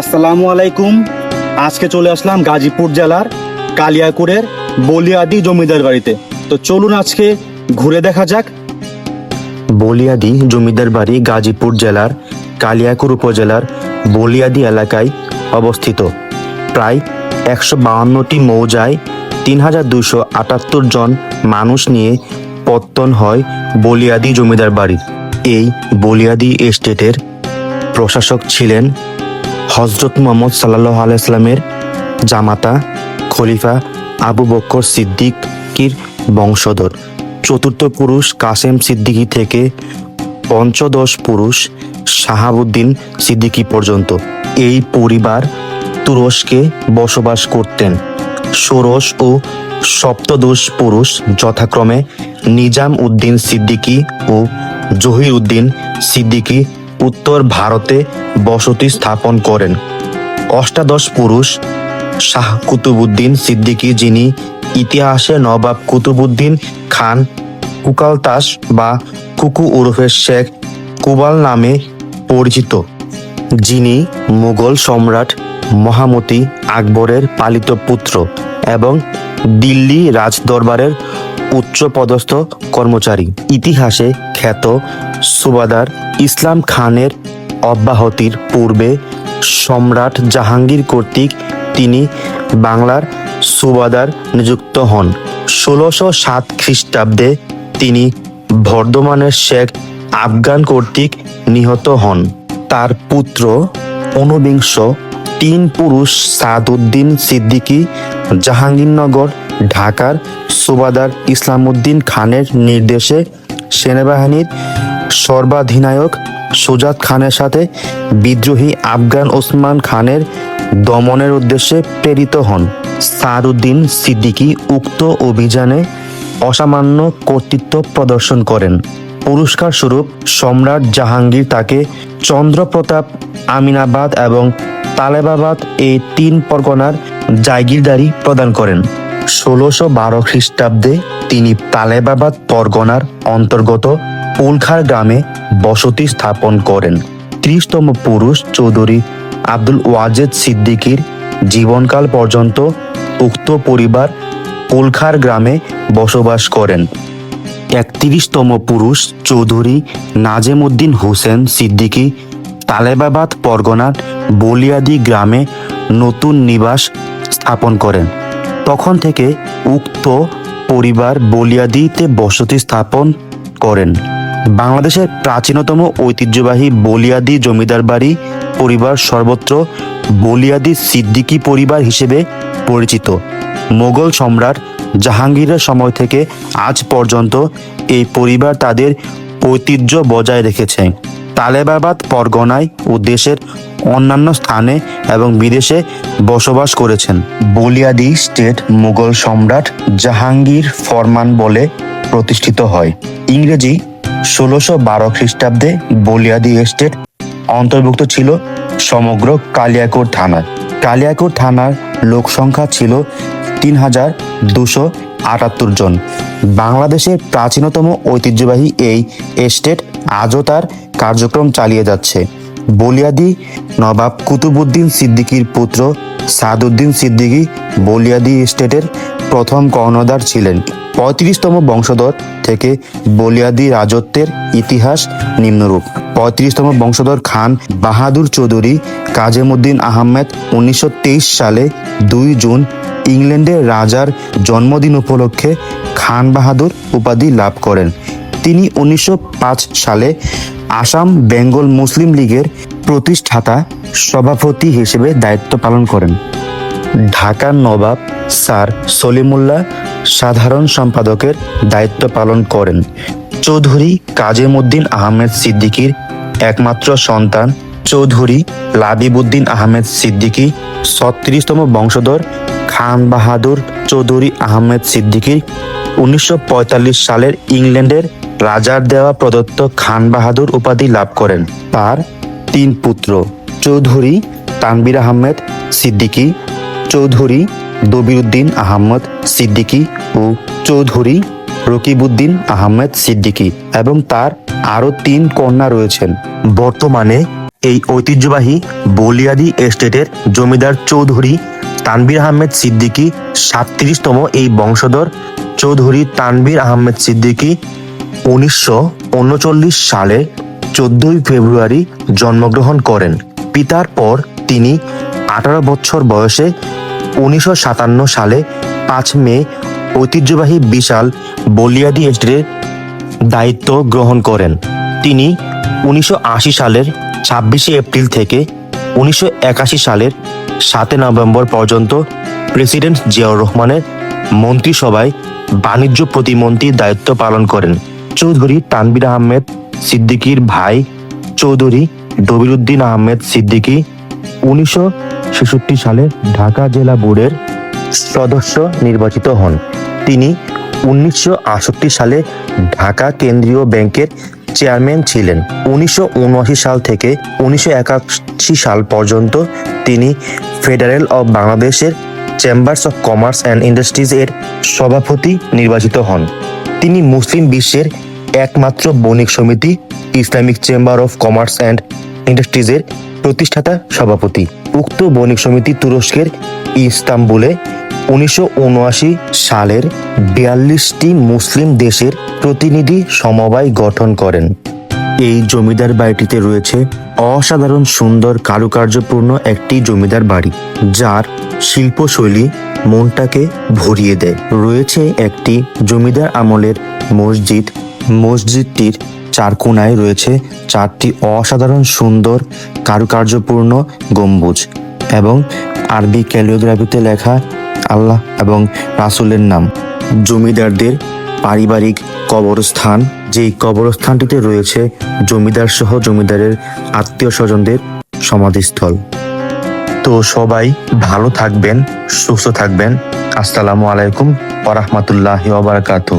আসসালামু আলাইকুম। আজকে চলে আসলাম গাজীপুর জেলার কালিয়াকুরের বলিয়াদি জমিদার বাড়িতে। তো চলুন আজকে ঘুরে দেখা যাক। বলিয়াদি জমিদার বাড়ি গাজীপুর জেলার কালিয়াকুর উপজেলার বলিয়াদি এলাকায় অবস্থিত। প্রায় একশো বাউন্নটি মৌজায় তিন হাজার দুশো আটাত্তর জন মানুষ নিয়ে পত্তন হয় বলিয়াদি জমিদার বাড়ির। এই বলিয়াদি এস্টেটের প্রশাসক ছিলেন হজরত মোহাম্মদ সাল্লাহ আলাইসলামের জামাতা, খলিফা আবু বক্কর সিদ্দিকির বংশধর। চতুর্থ পুরুষ কাসেম সিদ্দিকী থেকে পঞ্চদশ পুরুষ শাহাবুদ্দিন সিদ্দিকী পর্যন্ত। এই পরিবার তুরস্কে বসবাস করতেন। ষোড়শ ও সপ্তদশ পুরুষ যথাক্রমে নিজাম উদ্দিন সিদ্দিকী ও জহির উদ্দিন সিদ্দিকী উত্তর ভারতে বসতি স্থাপন করেন। অষ্টাদশ পুরুষ শাহ কুতুবুদ্দিন সিদ্দিকী যিনি ইতিহাসে নবাব কুতুবুদ্দিন খান, কুকালতাস বা কুকু উরফে শেখ কুবাল নামে পরিচিত। যিনি মুঘল সম্রাট মহামতি আকবরের পালিত পুত্র এবং দিল্লি রাজদরবারের উচ্চপদস্থ কর্মচারী। ইতিহাসে খ্যাত সুবাদার ইসলাম খানের অব্যাহতির পূর্বে সম্রাট জাহাঙ্গীর কর্তৃক তিনি বাংলার সুবাদার নিযুক্ত হন। ষোলোশো সাত খ্রিস্টাব্দে তিনি বর্ধমানের শেখ আফগান কর্তৃক নিহত হন। তার পুত্র ঊনবিংশ, তিন পুরুষ সাদউদ্দিন সিদ্দিকী, জাহাঙ্গীরনগর ঢাকার সুবাদার ইসলামউদ্দিন খানের নির্দেশে সেনাবাহিনীর সর্বাধিনায়ক সুজাত খানের সাথে বিদ্রোহী আফগান ওসমান খানের দমনের উদ্দেশ্যে প্রেরিত হন। সাদউদ্দিন সিদ্দিকী উক্ত অভিযানে অসামান্য কর্তৃত্ব প্রদর্শন করেন। পুরস্কার স্বরূপ সম্রাট জাহাঙ্গীর তাকে চন্দ্রপ্রতাপ, আমিনাবাদ এবং তালেবাবাদ এই তিন পরগনার জায়গিরদারি প্রদান করেন। ষোলোশো বারো খ্রিস্টাব্দে তিনি তালেবাবাদ পরগনার অন্তর্গত উলখার গ্রামে বসতি স্থাপন করেন। ত্রিশতম পুরুষ চৌধুরী আব্দুল ওয়াজেদ সিদ্দিকীর জীবনকাল পর্যন্ত উক্ত পরিবার উলখার গ্রামে বসবাস করেন। একত্রিশতম পুরুষ চৌধুরী নাজেমুদ্দিন হোসেন সিদ্দিকী তালেবাবাদ পরগনার বলিয়াদি গ্রামে নতুন নিবাস স্থাপন করেন। তখন থেকে উক্ত পরিবার বলিয়াদিতে বসতি স্থাপন করেন। বাংলাদেশের প্রাচীনতম ঐতিহ্যবাহী বলিয়াদি জমিদার বাড়ি পরিবার সর্বত্র বলিয়াদি সিদ্দিকী পরিবার হিসেবে পরিচিত। মোগল সম্রাট জাহাঙ্গীরের সময় থেকে আজ পর্যন্ত এই পরিবার তাদের ঐতিহ্য বজায় রেখেছে। তালেবাবাদ, পরগনায় ও দেশের অন্যান্য স্থানে এবং বিদেশে বসবাস করেছেন। বলিয়াদি স্টেট মুঘল সম্রাট জাহাঙ্গীর ফরমান বলে প্রতিষ্ঠিত হয়। ইংরেজি ষোলোশো বারো খ্রিস্টাব্দে বলিয়াদি এস্টেট অন্তর্ভুক্ত ছিল সমগ্র কালিয়াকোট থানার কালিয়াকোট থানার লোক সংখ্যা ছিল তিন হাজার দুশো আটাত্তর জন। বাংলাদেশের প্রাচীনতম ঐতিহ্যবাহী এই এস্টেট আজও তার কার্যক্রম চালিয়ে যাচ্ছে। বলিয়াদি নবাব কুতুবুদ্দিন সিদ্দিকীর পুত্র সাদউদ্দিন সিদ্দিকী বলিয়াদি এস্টেটের প্রথম কর্ণধার ছিলেন। পঁয়ত্রিশতম বংশধর থেকে বলিয়াদি রাজত্বের ইতিহাস নিম্নরূপ। পঁয়ত্রিশতম বংশধর খান বাহাদুর চৌধুরী কাজেমুদ্দিন আহমেদ উনিশশো তেইশ সালে দুই জুন ইংল্যান্ডের রাজার জন্মদিন উপলক্ষে খান বাহাদুর উপাধি লাভ করেন। তিনি উনিশশো পাঁচ সালে আসাম বেঙ্গল মুসলিম লীগের প্রতিষ্ঠাতা সভাপতি হিসেবে দায়িত্ব পালন করেন। ঢাকার নবাব স্যার সলিমুল্লাহ সাধারণ সম্পাদকের দায়িত্ব পালন করেন। চৌধুরী কাজেমুদ্দিন আহমেদ সিদ্দিকীর একমাত্র সন্তান চৌধুরী লাবিবুদ্দিন আহমেদ সিদ্দিকী, ছত্রিশতম বংশধর খান বাহাদুর চৌধুরী আহমেদ সিদ্দিকী উনিশশো সালের ইংল্যান্ডের রাজার দেওয়া প্রদত্ত খান বাহাদুর উপাধি লাভ করেন। তার তিন পুত্র, চৌধুরী তানবির আহমেদ সিদ্দিকী, চৌধুরী দবিরুদ্দিন আহমদ সিদ্দিকী ও চৌধুরী রকিবউদ্দিন আহমেদ সিদ্দিকী এবং তার আরও তিন কন্যা রয়েছেন। বর্তমানে এই ঐতিহ্যবাহী বলিয়াদি এস্টেটের জমিদার চৌধুরী তানবীর আহমেদ সিদ্দিকী সাতত্রিশতম এই বংশধর, চৌধুরী তানবীর আহমেদ সিদ্দিকী উনিশশো উনচল্লিশ সালে চোদ্দই ফেব্রুয়ারি জন্মগ্রহণ করেন। পিতার পর তিনি আঠারো বছর বয়সে উনিশশো সাতান্ন সালে পাঁচ মে ঐতিহ্যবাহী বিশাল বলিয়াদি এস্টেটের দায়িত্ব গ্রহণ করেন। তিনি উনিশশো আশি সালের ছাব্বিশে এপ্রিল থেকে উনিশশো একাশি সালের সাতই নভেম্বর পর্যন্ত প্রেসিডেন্ট জিয়াউর রহমানের মন্ত্রিসভায় বাণিজ্য প্রতিমন্ত্রীর দায়িত্ব পালন করেন। চৌধুরী তানবির আহমেদ, সিদ্দিকীর ভাই চৌধুরী দবিরুদ্দিন আহমেদ সিদ্দিকী, উনিশশো ছেষট্টি সালে ঢাকা জেলা বোর্ডের সদস্য নির্বাচিত হন। তিনি উনিশশো আটষট্টি সালে ঢাকা কেন্দ্রীয় ব্যাংকের চেয়ারম্যান ছিলেন। উনিশশো উনআশি সাল থেকে উনিশশো একাশি সাল পর্যন্ত তিনি ফেডারেল অব বাংলাদেশের chambers of commerce and industries এর সভাপতি নির্বাচিত হন। তিনি মুসলিম বিশ্বের একমাত্র বণিক সমিতি, Islamic chamber of commerce and ইন্ডাস্ট্রিজের প্রতিষ্ঠাতা সভাপতি। উক্ত বণিক সমিতি তুরস্কের ইস্তাম্বুলে উনিশশো উনআশি সালের বিয়াল্লিশটি মুসলিম দেশের প্রতিনিধি সমবায় গঠন করেন। এই জমিদার বাড়িটিতে রয়েছে অসাধারণ সুন্দর কারুকার্যপূর্ণ একটি জমিদার বাড়ি, যার শিল্পশৈলী মনটাকে ভরিয়ে দেয়। রয়েছে একটি জমিদার আমলের মসজিদ মসজিদটির চার কোনায় রয়েছে চারটি অসাধারণ সুন্দর কারুকার্যপূর্ণ গম্বুজ এবং আরবি ক্যালিওগ্রাফিতে লেখা আল্লাহ এবং রাসুলের নাম। জমিদারদের পারিবারিক কবরস্থান, যেই কবরস্থানটিতে রয়েছে জমিদার সহ জমিদারের আত্মীয় স্বজনদের সমাধিস্থল। তো সবাই ভালো থাকবেন, সুস্থ থাকবেন। আসসালামু আলাইকুম ওরহমতুল্লাহ বারাকাতু